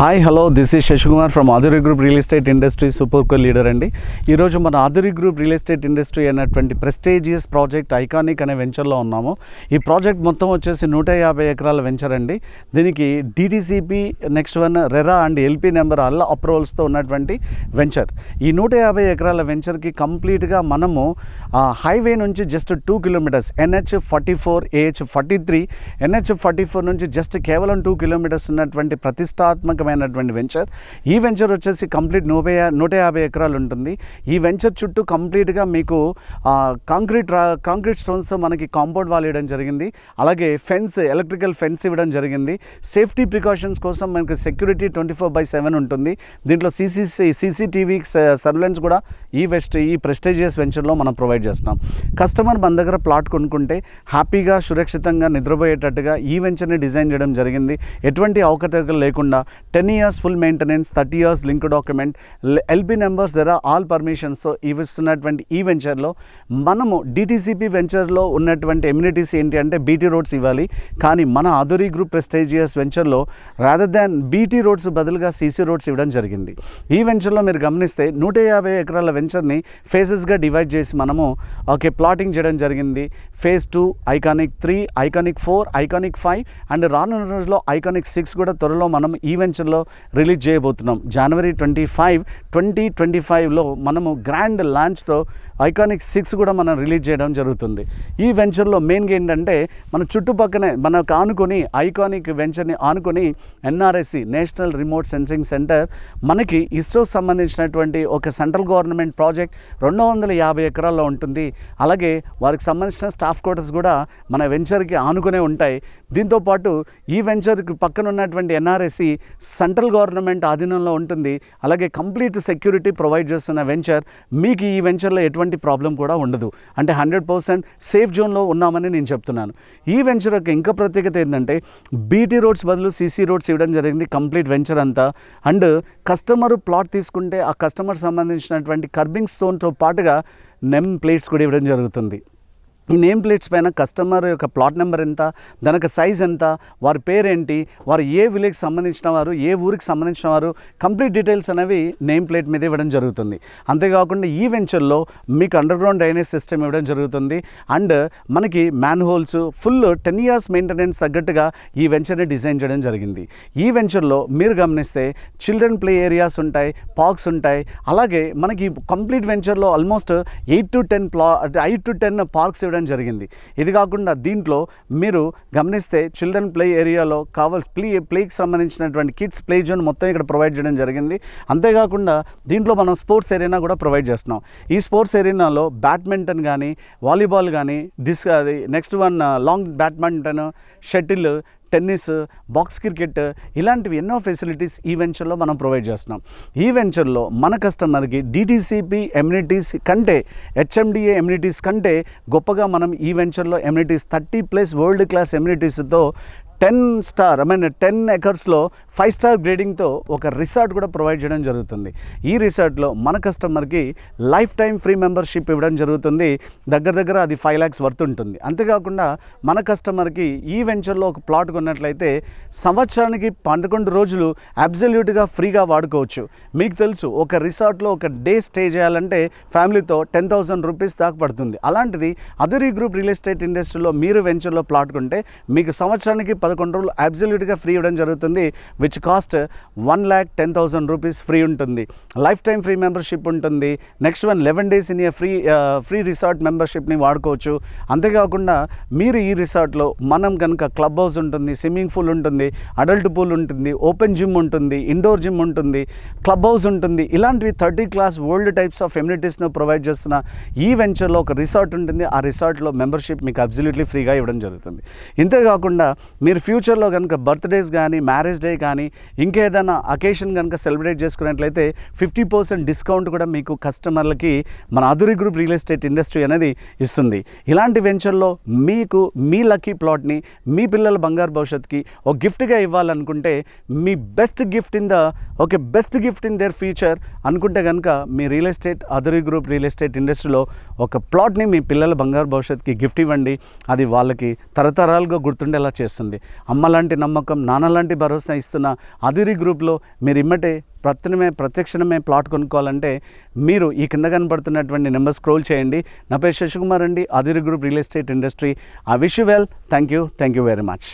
Hi hello this is Shashikumar from Aadhuri group real estate industry super co leader అండి. ఈరోజు మన Aadhuri group real estate industry అనేటువంటి prestigious project iconic అనే వెంచర్లో ఉన్నాము. ఈ ప్రాజెక్ట్ మొత్తం వచ్చేసి నూట యాభై ఎకరాల వెంచర్ అండి. దీనికి DTCP next one RERA and LP number అల్ల అప్రూవల్స్తో ఉన్నటువంటి వెంచర్ ఈ నూట యాభై ఎకరాల వెంచర్కి కంప్లీట్గా మనము హైవే నుంచి just two kilometres NH forty four AH forty three NH forty four నుంచి జస్ట్ కేవలం టూ కిలోమీటర్స్ ఉన్నటువంటి ప్రతిష్టాత్మక ప్రతిష్టాత్మకమైనటువంటి వెంచర్. ఈ వెంచర్ వచ్చేసి కంప్లీట్ నూట నూట యాభై ఎకరాలు ఉంటుంది ఈ వెంచర్ చుట్టూ కంప్లీట్గా మీకు కాంక్రీట్ రా కాంక్రీట్ స్టోన్స్తో మనకి కాంపౌండ్ వాల్ ఇవ్వడం జరిగింది. అలాగే ఫెన్స్ ఎలక్ట్రికల్ ఫెన్స్ ఇవ్వడం జరిగింది. సేఫ్టీ ప్రికాషన్స్ కోసం మనకి security twenty four by seven ఉంటుంది. దీంట్లో సీసీ సీసీటీవీ సర్వేలెన్స్ కూడా ఈ వెస్ట్ ఈ ప్రెస్టేజియస్ వెంచర్లో మనం ప్రొవైడ్ చేస్తున్నాం. కస్టమర్ మన దగ్గర ప్లాట్ కొనుక్కుంటే హ్యాపీగా సురక్షితంగా నిద్రపోయేటట్టుగా ఈ వెంచర్ని డిజైన్ చేయడం జరిగింది. ఎటువంటి అవకతవకలు లేకుండా ten years full maintenance thirty years link document LB numbers దగ్గర ఆల్ పర్మిషన్స్తో ఇస్తున్నటువంటి ఈ వెంచర్లో మనము డిటీసీపీ వెంచర్లో ఉన్నటువంటి ఎమ్యూనిటీస్ ఏంటి అంటే బీటీ రోడ్స్ ఇవ్వాలి. కానీ మన ఆధురి గ్రూప్ ప్రెస్టేజియస్ వెంచర్లో రాదర్ దాన్ బీటీ రోడ్స్ బదులుగా సీసీ రోడ్స్ ఇవ్వడం జరిగింది. ఈ వెంచర్లో మీరు గమనిస్తే నూట యాభై ఎకరాల వెంచర్ని ఫేజెస్గా డివైడ్ చేసి మనము ఓకే ప్లాటింగ్ చేయడం జరిగింది. Phase two iconic three iconic four iconic five and రానున్న రోజుల్లో ఐకానిక్ సిక్స్ కూడా త్వరలో మనం ఈ వెంచర్లో రిలీజ్ చేయబోతున్నాం. జనవరి ట్వంటీ ఫైవ్ ట్వంటీ ట్వంటీ ఫైవ్లో మనము గ్రాండ్ లాంచ్తో ఐకానిక్ సిక్స్ కూడా మనం రిలీజ్ చేయడం జరుగుతుంది. ఈ వెంచర్లో మెయిన్గా ఏంటంటే మన చుట్టుపక్కనే మనకు ఆనుకొని ఐకానిక్ వెంచర్ని ఆనుకొని NRSC national remote sensing centre మనకి ఇస్రో సంబంధించినటువంటి ఒక సెంట్రల్ గవర్నమెంట్ ప్రాజెక్ట్ రెండు వందల యాభై ఎకరాల్లో ఉంటుంది. అలాగే వారికి సంబంధించిన స్టాఫ్ క్వార్టర్స్ కూడా మన వెంచర్కి ఆనుకునే ఉంటాయి. దీంతోపాటు ఈ వెంచర్కి పక్కన ఉన్నటువంటి ఎన్ఆర్ఎస్సి సెంట్రల్ గవర్నమెంట్ ఆధీనంలో ఉంటుంది. అలాగే కంప్లీట్ సెక్యూరిటీ ప్రొవైడ్ చేస్తున్న వెంచర్ మీకు ఈ వెంచర్లో ఎటువంటి ప్రాబ్లం కూడా ఉండదు. అంటే హండ్రెడ్ పర్సెంట్ సేఫ్ జోన్లో ఉన్నామని నేను చెప్తున్నాను. ఈ వెంచర్ యొక్క ఇంకా ప్రత్యేకత ఏంటంటే బీటీ రోడ్స్ బదులు సీసీ రోడ్స్ ఇవ్వడం జరిగింది కంప్లీట్ వెంచర్ అంతా. అండ్ కస్టమర్ ప్లాట్ తీసుకుంటే ఆ కస్టమర్ సంబంధించినటువంటి కర్బింగ్ స్టోన్తో పాటుగా నెమ్ ప్లేట్స్ కూడా ఇవ్వడం జరుగుతుంది. ఈ నేమ్ ప్లేట్స్ పైన కస్టమర్ యొక్క ప్లాట్ నెంబర్ ఎంత దానికి సైజ్ ఎంత వారి పేరేంటి వారు ఏ విలేజ్ సంబంధించిన వారు ఏ ఊరికి సంబంధించిన వారు కంప్లీట్ డీటెయిల్స్ అనేవి నేమ్ ప్లేట్ మీద ఇవ్వడం జరుగుతుంది. అంతేకాకుండా ఈ వెంచర్లో మీకు అండర్ గ్రౌండ్ డ్రైనేజ్ సిస్టమ్ ఇవ్వడం జరుగుతుంది. అండ్ మనకి manholes full ten years maintenance తగ్గట్టుగా ఈ వెంచర్ని డిజైన్ చేయడం జరిగింది. ఈ వెంచర్లో మీరు గమనిస్తే చిల్డ్రన్ ప్లే ఏరియాస్ ఉంటాయి పార్క్స్ ఉంటాయి. అలాగే మనకి కంప్లీట్ వెంచర్లో ఆల్మోస్ట్ ఎయిట్ టు టెన్ ప్లా ఎయిట్ టు టెన్ పార్క్స్ ఇవ్వడం జరిగింది. ఇది కాకుండా దీంట్లో మీరు గమనిస్తే చిల్డ్రన్ ప్లే ఏరియాలో కావాల్ ప్లే ప్లేకి సంబంధించినటువంటి కిడ్స్ ప్లే జోన్ మొత్తం ఇక్కడ ప్రొవైడ్ చేయడం జరిగింది. అంతేకాకుండా దీంట్లో మనం స్పోర్ట్స్ ఏరియానా కూడా ప్రొవైడ్ చేస్తున్నాం. ఈ స్పోర్ట్స్ ఏరియాలో బ్యాడ్మింటన్ కానీ వాలీబాల్ కానీ డిస్ అది next one long badminton shuttle tennis box cricket ఇలాంటివి ఎన్నో ఫెసిలిటీస్ ఈ వెంచర్లో మనం ప్రొవైడ్ చేస్తున్నాం. ఈ వెంచర్లో మన కస్టమర్కి డిటీసీపీ ఎమ్యూనిటీస్ కంటే హెచ్ఎండిఏ ఎమ్యూనిటీస్ కంటే గొప్పగా మనం ఈ వెంచర్లో amenities thirty plus world class ఎమ్యూనిటీస్తో ten star I mean ten ఎకర్స్లో five star గ్రేడింగ్తో ఒక రిసార్ట్ కూడా ప్రొవైడ్ చేయడం జరుగుతుంది. ఈ రిసార్ట్లో మన కస్టమర్కి లైఫ్ టైం ఫ్రీ మెంబర్షిప్ ఇవ్వడం జరుగుతుంది. దగ్గర దగ్గర అది ఫైవ్ ల్యాక్స్ వర్త్ ఉంటుంది. అంతేకాకుండా మన కస్టమర్కి ఈ వెంచర్లో ఒక ప్లాట్ కొన్నట్లయితే సంవత్సరానికి పదకొండు రోజులు అబ్జల్యూట్గా ఫ్రీగా వాడుకోవచ్చు. మీకు తెలుసు ఒక రిసార్ట్లో ఒక డే స్టే చేయాలంటే ఫ్యామిలీతో టెన్ థౌసండ్ రూపీస్ దాకా పడుతుంది. అలాంటిది అదరి గ్రూప్ రియల్ ఎస్టేట్ ఇండస్ట్రీలో మీరు వెంచర్లో ప్లాట్ కొంటే మీకు సంవత్సరానికి పదకొండు రోజులు అబ్జల్యూట్గా ఫ్రీ ఇవ్వడం జరుగుతుంది which cost one lakh ten thousand rupees free ఉంటుంది. లైఫ్ టైం ఫ్రీ మెంబర్షిప్ ఉంటుంది next one eleven days in a free free resort మెంబర్షిప్ని వాడుకోవచ్చు. అంతేకాకుండా మీరు ఈ రిసార్ట్లో మనం కనుక క్లబ్ హౌస్ ఉంటుంది స్విమ్మింగ్ పూల్ ఉంటుంది అడల్ట్ పూల్ ఉంటుంది ఓపెన్ జిమ్ ఉంటుంది ఇండోర్ జిమ్ ఉంటుంది క్లబ్ హౌస్ ఉంటుంది. ఇలాంటివి thirty class world types of ఎమ్యూనిటీస్ను provide చేస్తున్న ఈ వెంచర్లో ఒక రిసార్ట్ ఉంటుంది. ఆ రిసార్ట్లో మెంబర్షిప్ మీకు అబ్జల్యూట్లీ ఫ్రీగా ఇవ్వడం జరుగుతుంది. ఇంతేకాకుండా మీరు ఫ్యూచర్లో కనుక బర్త్డేస్ కానీ మ్యారేజ్ డే కానీ ఇంకేదైనా అకేషన్ కనుక సెలబ్రేట్ చేసుకున్నట్లయితే ఫిఫ్టీ పర్సెంట్ డిస్కౌంట్ కూడా మీకు కస్టమర్లకి మన Adhuri group real estate industry అనేది ఇస్తుంది. ఇలాంటి వెంచర్లో మీకు మీ లక్కీ ప్లాట్ని మీ పిల్లల బంగారు భవిష్యత్తుకి ఒక గిఫ్ట్గా ఇవ్వాలనుకుంటే మీ best gift in the okay best gift in their future అనుకుంటే కనుక మీ real estate Adhuri group real estate ఇండస్ట్రీలో ఒక ప్లాట్ని మీ పిల్లల బంగారు భవిష్యత్తుకి గిఫ్ట్ ఇవ్వండి. అది వాళ్ళకి తరతరాలుగా గుర్తుండేలా చేస్తుంది. అమ్మ లాంటి నమ్మకం నాన్న లాంటి భరోసా ఇస్తున్న అదిరి గ్రూప్లో మీరు ఇమ్మటే ప్రతిమే ప్రత్యక్షణమే ప్లాట్ కొనుక్కోవాలంటే మీరు ఈ కింద కనబడుతున్నటువంటి నెంబర్ స్క్రోల్ చేయండి. నా పేరు శశికుమార్ అండి Adhuri group real estate industry. I wish you well. Thank you thank you very much.